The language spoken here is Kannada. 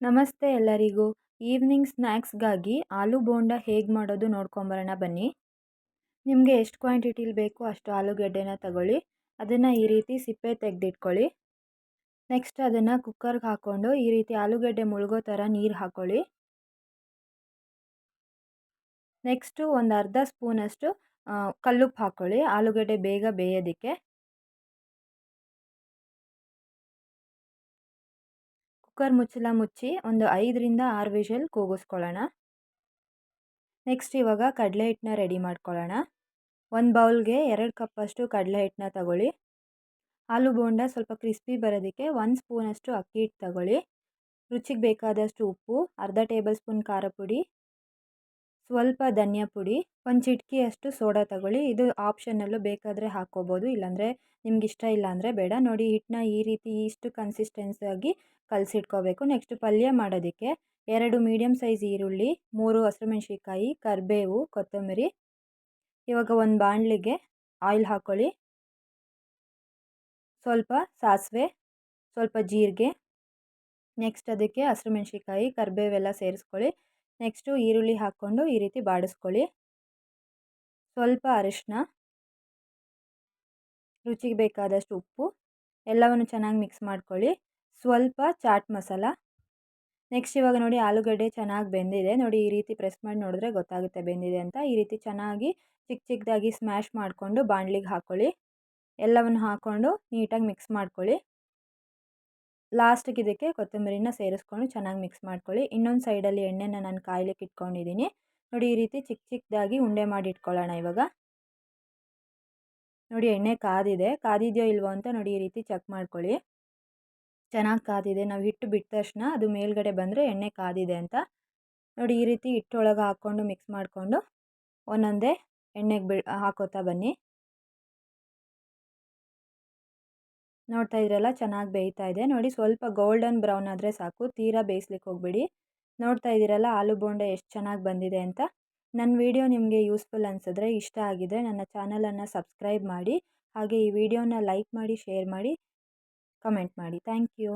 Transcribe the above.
ನಮಸ್ತೆ ಎಲ್ಲರಿಗೂ. ಈವ್ನಿಂಗ್ ಸ್ನ್ಯಾಕ್ಸ್ಗಾಗಿ ಆಲೂ ಬೋಂಡ ಹೇಗೆ ಮಾಡೋದು ನೋಡ್ಕೊಂಬರೋಣ ಬನ್ನಿ. ನಿಮಗೆ ಎಷ್ಟು ಕ್ವಾಂಟಿಟಿಲಿ ಬೇಕು ಅಷ್ಟು ಆಲೂಗಡ್ಡೆನ ತಗೊಳ್ಳಿ. ಅದನ್ನು ಈ ರೀತಿ ಸಿಪ್ಪೆ ತೆಗೆದಿಟ್ಕೊಳ್ಳಿ. ನೆಕ್ಸ್ಟ್ ಅದನ್ನು ಕುಕ್ಕರ್ಗೆ ಹಾಕ್ಕೊಂಡು ಈ ರೀತಿ ಆಲೂಗಡ್ಡೆ ಮುಳುಗೋ ಥರ ನೀರು ಹಾಕ್ಕೊಳ್ಳಿ ನೆಕ್ಸ್ಟು ಒಂದು ಅರ್ಧ ಸ್ಪೂನಷ್ಟು ಕಲ್ಲುಪ್ಪು ಹಾಕ್ಕೊಳ್ಳಿ ಆಲೂಗಡ್ಡೆ ಬೇಗ ಬೇಯೋದಕ್ಕೆ. ಕುಕ್ಕರ್ ಮುಚ್ಚಲ ಮುಚ್ಚಿ ಒಂದು ಐದರಿಂದ ಆರು ವಿಷಲ್ ಕೂಗಿಸ್ಕೊಳ್ಳೋಣ. ನೆಕ್ಸ್ಟ್ ಇವಾಗ ಕಡಲೆ ಹಿಟ್ಟನ್ನ ರೆಡಿ ಮಾಡ್ಕೊಳ್ಳೋಣ. ಒಂದು ಬೌಲ್ಗೆ ಎರಡು ಕಪ್ಪಷ್ಟು ಕಡಲೆ ಹಿಟ್ಟನ್ನ ತಗೊಳ್ಳಿ. ಆಲೂ ಬೋಂಡ ಸ್ವಲ್ಪ ಕ್ರಿಸ್ಪಿ ಬರೋದಕ್ಕೆ ಒಂದು ಸ್ಪೂನಷ್ಟು ಅಕ್ಕಿ ಹಿಟ್ಟು ತಗೊಳ್ಳಿ. ರುಚಿಗೆ ಬೇಕಾದಷ್ಟು ಉಪ್ಪು, ಅರ್ಧ ಟೇಬಲ್ ಸ್ಪೂನ್ ಖಾರ ಪುಡಿ ಸ್ವಲ್ಪ ಧನಿಯಾ ಪುಡಿ, ಒಂದು ಚಿಟಕಿಯಷ್ಟು ಸೋಡಾ ತಗೊಳ್ಳಿ. ಇದು ಆಪ್ಷನಲ್ಲೂ ಬೇಕಾದರೆ ಹಾಕ್ಕೋಬೋದು ಇಲ್ಲಾಂದರೆ ನಿಮ್ಗೆ ಇಷ್ಟ ಇಲ್ಲ ಅಂದರೆ ಬೇಡ. ನೋಡಿ, ಹಿಟ್ಟನ್ನ ಈ ರೀತಿ ಇಷ್ಟು ಕನ್ಸಿಸ್ಟೆನ್ಸಿಯಾಗಿ ಕಲಸಿಟ್ಕೋಬೇಕು. ನೆಕ್ಸ್ಟ್ ಪಲ್ಯ ಮಾಡೋದಕ್ಕೆ ಎರಡು ಮೀಡಿಯಮ್ ಸೈಜ್ ಈರುಳ್ಳಿ, ಮೂರು ಹಸಿಮೆಣ್ಸಿಕಾಯಿ ಕರಿಬೇವು, ಕೊತ್ತಂಬರಿ. ಇವಾಗ ಒಂದು ಬಾಣಲಿಗೆ ಆಯಿಲ್ ಹಾಕ್ಕೊಳ್ಳಿ ಸ್ವಲ್ಪ ಸಾಸಿವೆ, ಸ್ವಲ್ಪ ಜೀರಿಗೆ. ನೆಕ್ಸ್ಟ್ ಅದಕ್ಕೆ ಹಸಿಮೆಣ್ಸಿಕಾಯಿ ಕರಿಬೇವೆಲ್ಲ ಸೇರಿಸ್ಕೊಳ್ಳಿ. ನೆಕ್ಸ್ಟು ಈರುಳ್ಳಿ ಹಾಕ್ಕೊಂಡು ಈ ರೀತಿ ಬಾಡಿಸ್ಕೊಳ್ಳಿ. ಸ್ವಲ್ಪ ಅರಿಶಿನ ರುಚಿಗೆ ಬೇಕಾದಷ್ಟು ಉಪ್ಪು. ಎಲ್ಲವನ್ನು ಚೆನ್ನಾಗಿ ಮಿಕ್ಸ್ ಮಾಡ್ಕೊಳ್ಳಿ. ಸ್ವಲ್ಪ ಚಾಟ್ ಮಸಾಲ. ನೆಕ್ಸ್ಟ್ ಇವಾಗ ನೋಡಿ ಆಲೂಗಡ್ಡೆ ಚೆನ್ನಾಗಿ ಬೆಂದಿದೆ. ನೋಡಿ ಈ ರೀತಿ ಪ್ರೆಸ್ ಮಾಡಿ ನೋಡಿದ್ರೆ ಗೊತ್ತಾಗುತ್ತೆ ಬೆಂದಿದೆ ಅಂತ. ಈ ರೀತಿ ಚೆನ್ನಾಗಿ ಚಿಕ್ಕ ಚಿಕ್ಕದಾಗಿ ಸ್ಮ್ಯಾಶ್ ಮಾಡಿಕೊಂಡು ಬಾಣಲಿಗೆ ಹಾಕ್ಕೊಳ್ಳಿ ಎಲ್ಲವನ್ನು ಹಾಕ್ಕೊಂಡು ನೀಟಾಗಿ ಮಿಕ್ಸ್ ಮಾಡ್ಕೊಳ್ಳಿ. ಲಾಸ್ಟಿಗೆ ಇದಕ್ಕೆ ಕೊತ್ತಂಬರಿನ ಸೇರಿಸ್ಕೊಂಡು ಚೆನ್ನಾಗಿ ಮಿಕ್ಸ್ ಮಾಡ್ಕೊಳ್ಳಿ. ಇನ್ನೊಂದು ಸೈಡಲ್ಲಿ ಎಣ್ಣೆನ ನಾನು ಕಾಯ್ಲಿಕ್ಕೆ ಇಟ್ಕೊಂಡಿದ್ದೀನಿ ನೋಡಿ, ಈ ರೀತಿ ಚಿಕ್ಕ ಚಿಕ್ಕದಾಗಿ ಉಂಡೆ ಮಾಡಿ ಇಟ್ಕೊಳ್ಳೋಣ ಇವಾಗ. ನೋಡಿ, ಎಣ್ಣೆ ಕಾದಿದೆ. ಕಾದಿದೆಯೋ ಇಲ್ವೋ ಅಂತ ನೋಡಿ, ಈ ರೀತಿ ಚೆಕ್ ಮಾಡ್ಕೊಳ್ಳಿ. ಚೆನ್ನಾಗಿ ಕಾದಿದೆ. ನಾವು ಹಿಟ್ಟು ಬಿಟ್ಟ ತಕ್ಷಣ ಅದು ಮೇಲ್ಗಡೆ ಬಂದರೆ ಎಣ್ಣೆ ಕಾದಿದೆ ಅಂತ. ನೋಡಿ, ಈ ರೀತಿ ಹಿಟ್ಟೊಳಗೆ ಹಾಕ್ಕೊಂಡು ಮಿಕ್ಸ್ ಮಾಡಿಕೊಂಡು ಒಂದೊಂದೇ ಎಣ್ಣೆಗೆ ಬಿ ಹಾಕೋತಾ ಬನ್ನಿ. ನೋಡ್ತಾ ಇದ್ರಲ್ಲ ಚೆನ್ನಾಗಿ ಬೇಯ್ತಾ ಇದೆ. ನೋಡಿ ಸ್ವಲ್ಪ ಗೋಲ್ಡನ್ ಬ್ರೌನ್ ಆದರೆ ಸಾಕು. ತೀರಾ ಬೇಯಿಸ್ಲಿಕ್ಕೆ ಹೋಗ್ಬೇಡಿ. ನೋಡ್ತಾ ಇದ್ದೀರಲ್ಲ ಆಲೂ ಬೋಂಡೆ ಎಷ್ಟು ಚೆನ್ನಾಗಿ ಬಂದಿದೆ ಅಂತ. ನನ್ನ ವಿಡಿಯೋ ನಿಮಗೆ ಯೂಸ್ಫುಲ್ ಅನಿಸಿದ್ರೆ ಇಷ್ಟ ಆಗಿದೆ. ನನ್ನ ಚಾನಲನ್ನು ಸಬ್ಸ್ಕ್ರೈಬ್ ಮಾಡಿ. ಹಾಗೆ ಈ ವಿಡಿಯೋನ ಲೈಕ್ ಮಾಡಿ ಶೇರ್ ಮಾಡಿ ಕಮೆಂಟ್ ಮಾಡಿ. Thank you